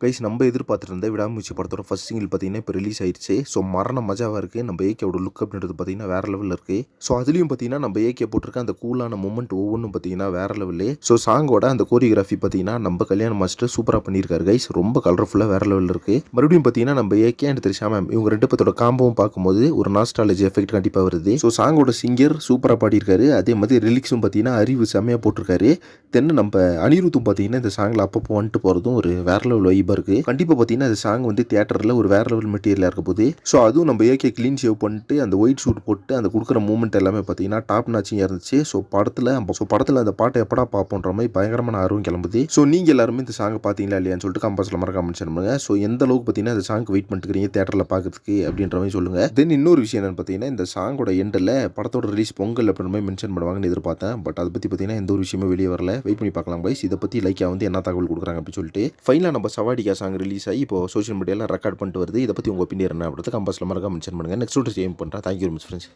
Guys நம்ம எதிர்பார்த்துட்டு இருந்த விடாமுயற்சி படத்தோட ஃபர்ஸ்ட் சிங்கிள் பார்த்தீங்கன்னா இப்போ ரிலீஸ் ஆயிடுச்சு ஸோ மரண மஜாவாக இருக்குது நம்ம ஏகேவோட லுக் அப்படின்றது பார்த்தீங்கன்னா வேற லெவலில் இருக்குது ஸோ அதுலேயும் பார்த்தீங்கன்னா நம்ம ஏகே போட்டிருக்க அந்த கூலான மூமெண்ட் ஒவ்வொன்றும் பார்த்தீங்கன்னா வேற லெவலு ஸோ சாங்கோட அந்த கோரியோகிராஃபி பார்த்தீங்கன்னா நம்ம கல்யாண மாஸ்டர் சூப்பராக பண்ணியிருக்காரு கைஸ் ரொம்ப கலர்ஃபுல்லாக வேற லெவலில் இருக்குது மறுபடியும் பார்த்தீங்கன்னா நம்ம ஏகே அண்ட் திரிஷா மேம் இவங்க ரெண்டு பேர்த்தோட காம்பவும் பார்க்கும்போது ஒரு நாஸ்டாலஜி எஃபெக்ட் கண்டிப்பாக வருது. ஸோ சாங்கோட சிங்கர் சூப்பராக பாடியிருக்காரு. அதே மாதிரி ரிலிக்ஸும் பார்த்தீங்கன்னா அறிவு செம்மையாக போட்டிருக்காரு. தென் நம்ம அனிருத்தும் பார்த்தீங்கன்னா இந்த சாங்கில் அப்பப்போ வந்துட்டு போகிறதும் ஒரு வேற லெவல் வைப் வைப்பாக இருக்குது கண்டிப்பாக பார்த்தீங்கன்னா இந்த சாங் வந்து தியேட்டரில் ஒரு வேற லெவல் மெட்டீரியலாக இருக்க போகுது ஸோ அதுவும் நம்ம ஏகே க்ளீன் ஷேவ் பண்ணிட்டு அந்த ஒயிட் ஷூட் போட்டு அந்த கொடுக்குற மூமெண்ட் எல்லாமே பார்த்தீங்கன்னா டாப் நாச்சியாக இருந்துச்சு. ஸோ படத்தில் ஸோ படத்தில் அந்த பாட்டை எப்படா பார்ப்போன்ற மாதிரி பயங்கரமான ஆர்வம் கிளம்புது. ஸோ நீங்கள் எல்லாருமே இந்த சாங்கை பார்த்தீங்களா இல்லையான்னு சொல்லிட்டு கம்பாஸில் மறக்காம மென்ஷன் பண்ணுங்க. ஸோ எந்த அளவுக்கு பார்த்தீங்கன்னா இந்த சாங்க்கு வெயிட் பண்ணிட்டுக்கிறீங்க தேட்டரில் பார்க்கறதுக்கு அப்படின்ற மாதிரி சொல்லுங்கள் தென் இன்னொரு விஷயம் என்னன்னு பார்த்தீங்கன்னா இந்த சாங்கோட எண்டில் படத்தோட ரிலீஸ் பொங்கல் அப்படின்ற மாதிரி மென்ஷன் பண்ணுவாங்கன்னு எதிர்பார்த்தேன். பட் அதை பற்றி பார்த்தீங்கன்னா எந்த ஒரு விஷயமே வெளியே வரல. வெயிட் பண்ணி பார்க்கலாம் பைஸ் இதை பற்றி லைக்கா வந்து என்ன தகவல் கொடுக்குறாங்க அப்படின்னு சொல்லிட்டு ஃபைனலாக நம்ம சவாடிக்கா சாங் ரிலீஸ் ஆகி இப்போ சோஷியல் மீடியாவில் ரெக்கார்ட் பண்ணிட்டு வருது. இதை பற்றி உங்கள் ஒப்பீனியன் என்ன அப்படின்றது கம்பஸில் மறக்காம மென்ஷன் பண்ணுங்கள் நெக்ஸ்ட் சேம் பண்ணுறேன் தேங்க்யூ மச் ஃப்ரெண்ட்ஸ்